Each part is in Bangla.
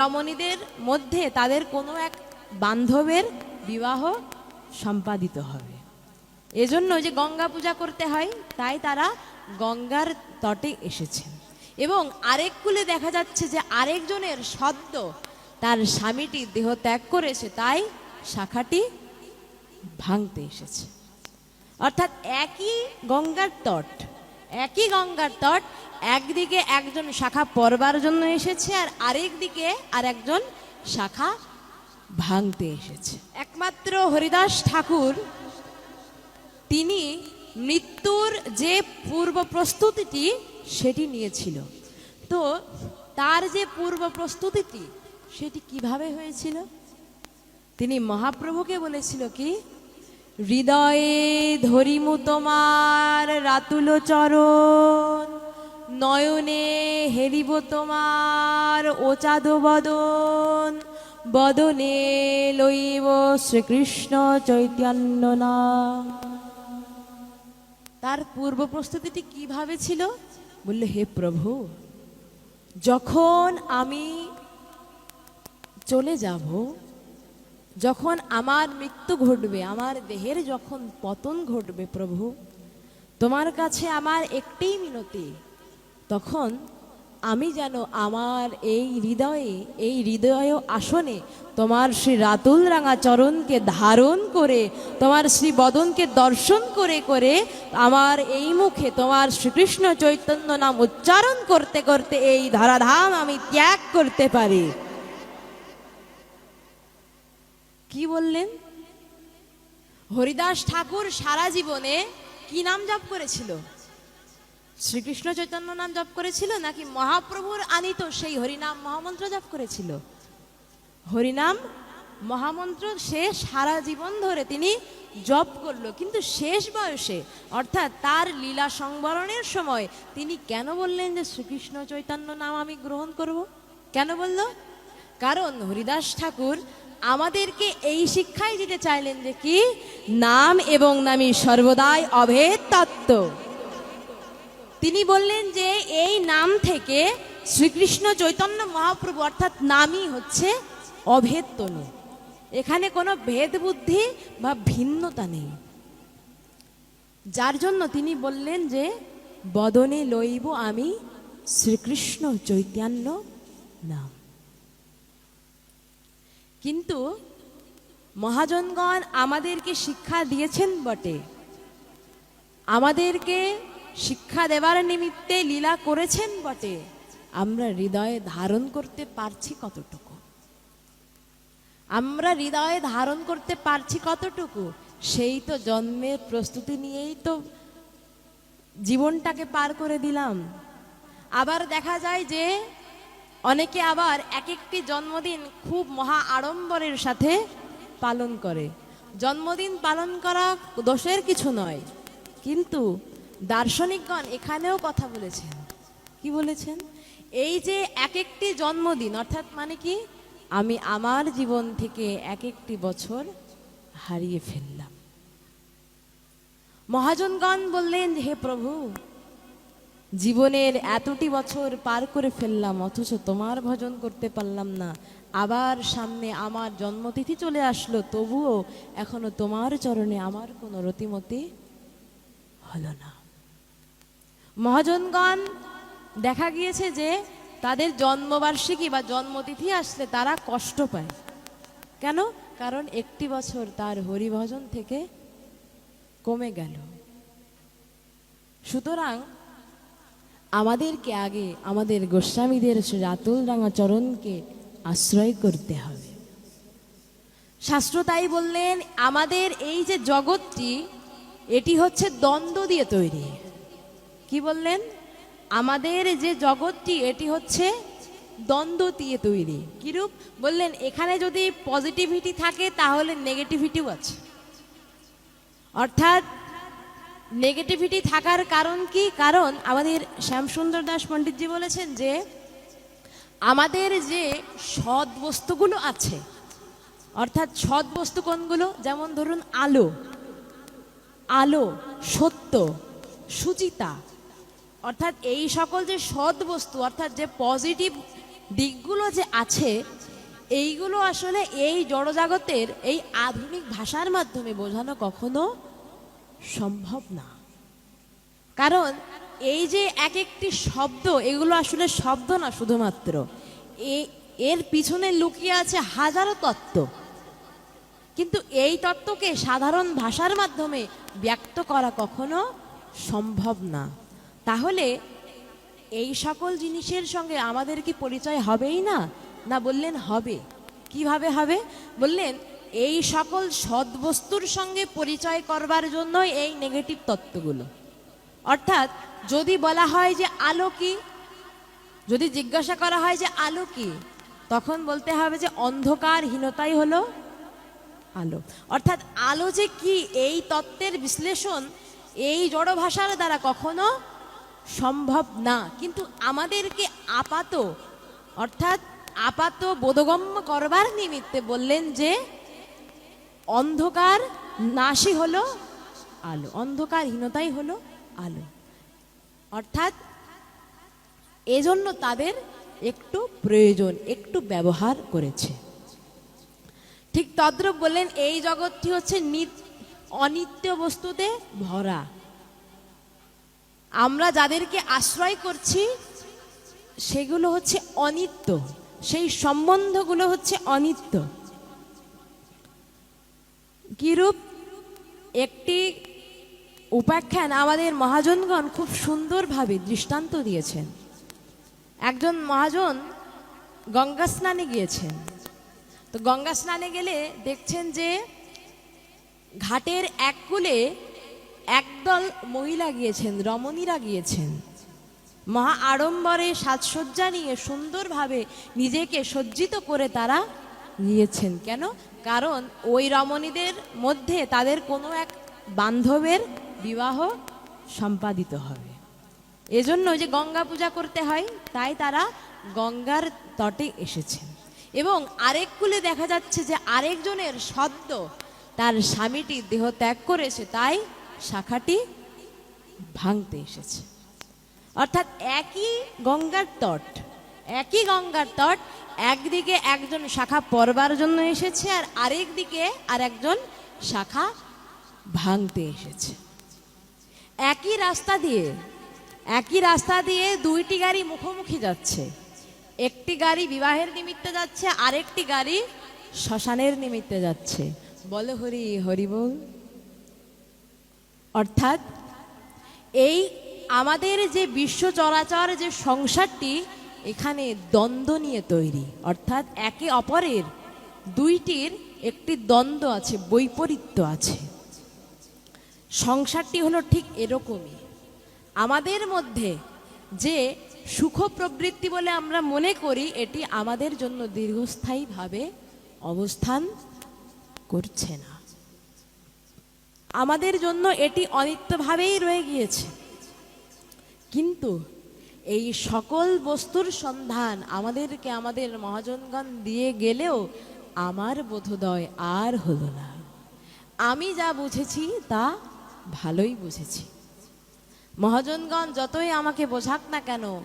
রমণীদের মধ্যে তাদের কোনো এক বান্ধবের বিবাহ সম্পাদিত হবে। এজন্য যে গঙ্গা পূজা করতে হয়, তাই তারা গঙ্গার তটে এসেছেন। এবং আরেক কুলে দেখা যাচ্ছে যে আরেকজনের সদ্য তার স্বামীটি দেহ ত্যাগ করেছে, তাই শাখাটি ভাঙতে এসেছে। অর্থাৎ একই গঙ্গার তট একই গঙ্গার তট, একদিকে একজন শাখা পরবার জন্য এসেছে আর আরেক দিকে আর একজন শাখা ভাঙতে এসেছে। একমাত্র হরিদাস ঠাকুর, তিনি মৃত্যুর যে পূর্ব প্রস্তুতিটি সেটি নিয়েছিল। তো তার যে পূর্ব প্রস্তুতিটি সেটি কীভাবে হয়েছিল? তিনি মহাপ্রভুকে বলেছিল কি হৃদয়ে ধরিমু তোমার রাতুল চরণ। নয়নে হেরিব তোমার ওচাদ বদন। বদনে লইব শ্রীকৃষ্ণ চৈতন্য নাম। তার পূর্ব প্রস্তুতিটি কীভাবে ছিল? বললে, হে প্রভু, যখন আমি চলে যাব যখন আমার মৃত্যু ঘটবে, আমার দেহের যখন পতন ঘটবে প্রভু, তোমার কাছে আমার একটাই মিনতি, তখন আমি যেন আমার এই হৃদয়ে, এই হৃদয় আসনে তোমার শ্রী রাতুল রাঙা চরণকে ধারণ করে, তোমার শ্রী বদনকে দর্শন করে করে আমার এই মুখে তোমার শ্রীকৃষ্ণ চৈতন্য নাম উচ্চারণ করতে করতে এই ধরাধাম আমি ত্যাগ করতে পারি। কি বললেন? হরিদাস ঠাকুর সারা জীবনে কি নাম জপ করেছিল? শ্রীকৃষ্ণ চৈতন্য নাম জপ করেছিল নাকি মহাপ্রভুর আনিত সেই হরিনাম মহামন্ত্র জপ করেছিল? হরিনাম মহামন্ত্র সে সারা জীবন ধরে তিনি জপ করল, কিন্তু শেষ বয়সে, অর্থাৎ তার লীলা সংবরণের সময়, তিনি কেন বললেন যে শ্রীকৃষ্ণ চৈতন্য নাম আমি গ্রহণ করব? কেন বলল? কারণ হরিদাস ঠাকুর আমাদেরকে এই শিক্ষাই দিতে চাইলেন যে কি? নাম এবং নামী সর্বদাই অভেদ তত্ত্ব। তিনি বললেন যে এই নাম থেকে শ্রীকৃষ্ণ চৈতন্য মহাপ্রভু অর্থাৎ নামই হচ্ছে অভেদ তনু এখানে কোনো ভেদ বুদ্ধি বা ভিন্নতা নেই। যার জন্য তিনি বললেন যে, বদনে লইব আমি শ্রীকৃষ্ণ চৈতন্য নাম। কিন্তু মহাজনগণ আমাদেরকে শিক্ষা দিয়েছেন বটে। আমাদেরকে শিক্ষা দেবার নিমিত্তে লীলা করেছেন বটে। আমরা হৃদয়ে ধারণ করতে পারছি কতটুকু? আমরা হৃদয়ে ধারণ করতে পারছি কতটুকু? সেই তো জন্মের প্রস্তুতি নিয়েই তো জীবনটাকে পার করে দিলাম। আবার দেখা যায় যে অনেকে আবার এক একটি জন্মদিন খুব মহা আড়ম্বরের সাথে পালন করে। জন্মদিন পালন করা দোষের কিছু নয়। কিন্তু দার্শনিকগণ এখানেও কথা বলেছেন। কি বলেছেন? এই যে এক একটি জন্মদিন, অর্থাৎ মানে কি? আমি আমার জীবন থেকে এক একটি বছর হারিয়ে ফেললাম। মহাজনগণ বললেন, হে প্রভু জীবনের এতটি বছর পার করে ফেললাম, অথচ তোমার ভজন করতে পারলাম না। আবার সামনে আমার জন্মতিথি চলে আসলো, তবুও এখনও তোমার চরণে আমার কোনো রতিমতি হলো না। মহাজনগণ, দেখা গিয়েছে যে তাদের জন্মবার্ষিকী বা জন্মতিথি আসলে তারা কষ্ট পায়। কেন? কারণ একটি বছর তার হরিভজন থেকে কমে গেল। সুতরাং আমাদেরকে আগে আমাদের গোস্বামীদের রাতুল রাঙা চরণকে আশ্রয় করতে হবে। শাস্ত্র তাই বললেন, আমাদের এই যে জগৎটি, এটি হচ্ছে দ্বন্দ্ব দিয়ে তৈরি। কি বললেন? আমাদের যে জগৎটি, এটি হচ্ছে দ্বন্দ্ব দিয়ে তৈরি। কিরূপ? বললেন, এখানে যদি পজিটিভিটি থাকে, তাহলে নেগেটিভিটিও আছে। অর্থাৎ নেগেটিভিটি থাকার কারণ কি? কারণ আমাদের শ্যামসুন্দর দাস পণ্ডিতজি বলেছেন যে, আমাদের যে সৎ বস্তুগুলো আছে, অর্থাৎ সৎ বস্তু কোনগুলো? যেমন ধরুন আলো আলো, সত্য, সুচিতা। অর্থাৎ এই সকল যে সৎ বস্তু, অর্থাৎ যে পজিটিভ দিকগুলো যে আছে, এইগুলো আসলে এই জড়জাগতের, এই আধুনিক ভাষার মাধ্যমে বোঝানো কখনো সম্ভব না। কারণ এই যে এক একটি শব্দ, এগুলো আসলে শব্দ না শুধুমাত্র। এর পিছনে লুকিয়ে আছে হাজারো তত্ত্ব। কিন্তু এই তত্ত্বকে সাধারণ ভাষার মাধ্যমে ব্যক্ত করা কখনো সম্ভব না। তাহলে এই সকল জিনিসের সঙ্গে আমাদের কি পরিচয় হবেই না? না বললেন হবে। কীভাবে হবে? বললেন এই সকল সদ্বস্তুর সঙ্গে পরিচয় করবার জন্য এই নেগেটিভ তত্ত্বগুলো। অর্থাৎ যদি বলা হয় যে আলো কি, যদি জিজ্ঞাসা করা হয় যে আলো কি, তখন বলতে হবে যে অন্ধকারহীনতাই হলো আলো। অর্থাৎ আলো যে কি, এই তত্ত্বের বিশ্লেষণ এই জড় ভাষার দ্বারা কখনো সম্ভব না। কিন্তু আমাদেরকে আপাত, অর্থাৎ আপাত বোধগম্য করবার নিমিত্তে বললেন যে অন্ধকার নাশই হলো আলো, অন্ধকারহীনতাই হলো আলো। অর্থাৎ এজন্য তাদের একটু প্রয়োজন, একটু ব্যবহার করেছে। ঠিক তদ্রূপ বললেন, এই জগৎটি হচ্ছে নিত- অনিত্য বস্তুতে ভরা। আমরা যাদেরকে আশ্রয় করছি, সেগুলো হচ্ছে অনিত্য। সেই সম্বন্ধগুলো হচ্ছে অনিত্য। কিরূপ একটি উপাখ্যান আমাদের মহাজনগণ খুব সুন্দরভাবে দৃষ্টান্ত দিয়েছেন। একজন মহাজন গঙ্গা স্নানে গিয়েছেন। তো গঙ্গা স্নানে গেলে দেখছেন যে ঘাটের এক কূলে একদল মহিলা গিয়েছেন, রমণীরা গিয়েছেন। মহা আড়ম্বরে সাজসজ্জা নিয়ে সুন্দরভাবে নিজেকে সজ্জিত করে তারা গিয়েছেন কেন? কারণ ওই রমণীদের মধ্যে তাদের কোনো এক বান্ধবের বিবাহ সম্পাদিত হবে। এজন্য যে গঙ্গা পূজা করতে হয়, তাই তারা গঙ্গার তটে এসেছেন। এবং আরেক কুলে দেখা যাচ্ছে যে আরেকজনের সদ্য তার স্বামীটি দেহ ত্যাগ করেছে, তাই শাখাটি ভাঙতে এসেছে। অর্থাৎ একই গঙ্গার তট একই গঙ্গার তট, একদিকে একজন শাখা পরবার জন্য এসেছে আর আরেক দিকে আর একজন শাখা ভাঙতে এসেছে। একই রাস্তা দিয়ে, একই রাস্তা দিয়ে দুইটি গাড়ি মুখোমুখি যাচ্ছে। একটি গাড়ি বিবাহের নিমিত্তে যাচ্ছে, আরেকটি গাড়ি শ্মশানের নিমিত্তে যাচ্ছে। বলে হরি হরি বল। অর্থাৎ এই আমাদের যে বিশ্ব চরাচর যে সংসারটি এখানে দ্বন্দ্ব নিয়ে তৈরি। অর্থাৎ একে অপরের দুইটির একটি দ্বন্দ্ব আছে, বৈপরীত্য আছে। সংসারটি হলো ঠিক এরকমই। আমাদের মধ্যে যে সুখ প্রবৃত্তি বলে আমরা মনে করি, এটি আমাদের জন্য দীর্ঘস্থায়ীভাবে অবস্থান করছে না। আমাদের জন্য এটি অনিত্যভাবেই রয়ে গিয়েছে। কিন্তু এই সকল বস্তুর সন্ধান আমাদেরকে আমাদের মহাজনগণ দিয়ে গেলেও আমার বোধোদয় আর হলো না। আমি যা বুঝেছি, তা ভালোই বুঝেছি। মহাজনগণ, যতই আমাকে বোঝাক না কেন,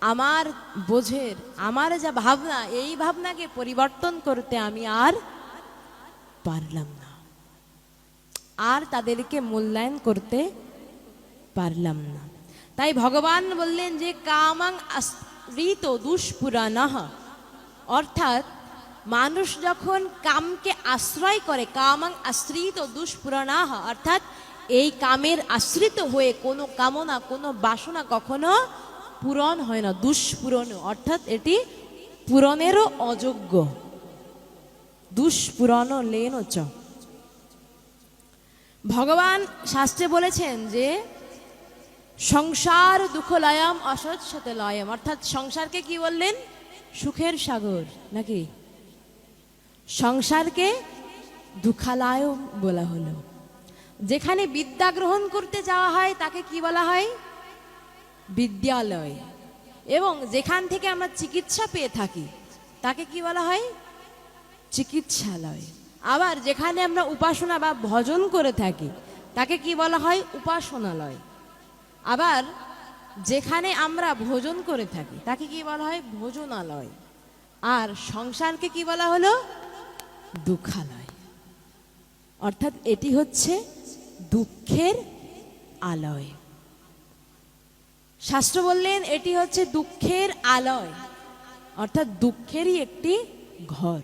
আমার বোঝের, আমার যা ভাবনা, এই ভাবনাকে পরিবর্তন করতে আমি আর পারলাম না। আর তাদেরকে মূল্যায়ন করতে পারলাম না। তাই ভগবান বললেন যে কামাং আশ্রিত দুষ্পুরানহ অর্থাৎ মানুষ যখন কামকে আশ্রয় করে, কামাং আশ্রিত দুষ্পুরানাহ অর্থাৎ এই কামের আশ্রিত হয়ে কোনো কামনা, কোনো বাসনা কখনো পূরণ হয় না, দুষ্পূরণ। অর্থাৎ এটি পূরণেরও অযোগ্য। দুষ্পূরণ লেন চ ভগবান শাস্ত্রে বলেছেন যে সংসার দুঃখলয়ম অসৎসতে লয়ম অর্থাৎ সংসারকে কি বললেন? সুখের সাগর, নাকি? সংসারকে দুঃখালয় বলা হলো। যেখানে বিদ্যা গ্রহণ করতে যাওয়া হয়, তাকে কি বলা হয়? বিদ্যালয়। এবং যেখান থেকে আমরা চিকিৎসা পেয়ে থাকি, তাকে কি বলা হয়? চিকিৎসালয়। আবার যেখানে আমরা উপাসনা বা ভজন করে থাকি, তাকে কি বলা হয়? উপাসনালয়। আবার যেখানে আমরা ভোজন করে থাকি, তাকে কি বলা হয়? ভোজনালয়। আর সংসারকে কি বলা হলো? দুঃখালয়। অর্থাৎ এটি হচ্ছে দুঃখের আলয়। শাস্ত্র বললেন, এটি হচ্ছে দুঃখের আলয়। অর্থাৎ দুঃখেরই একটি ঘর।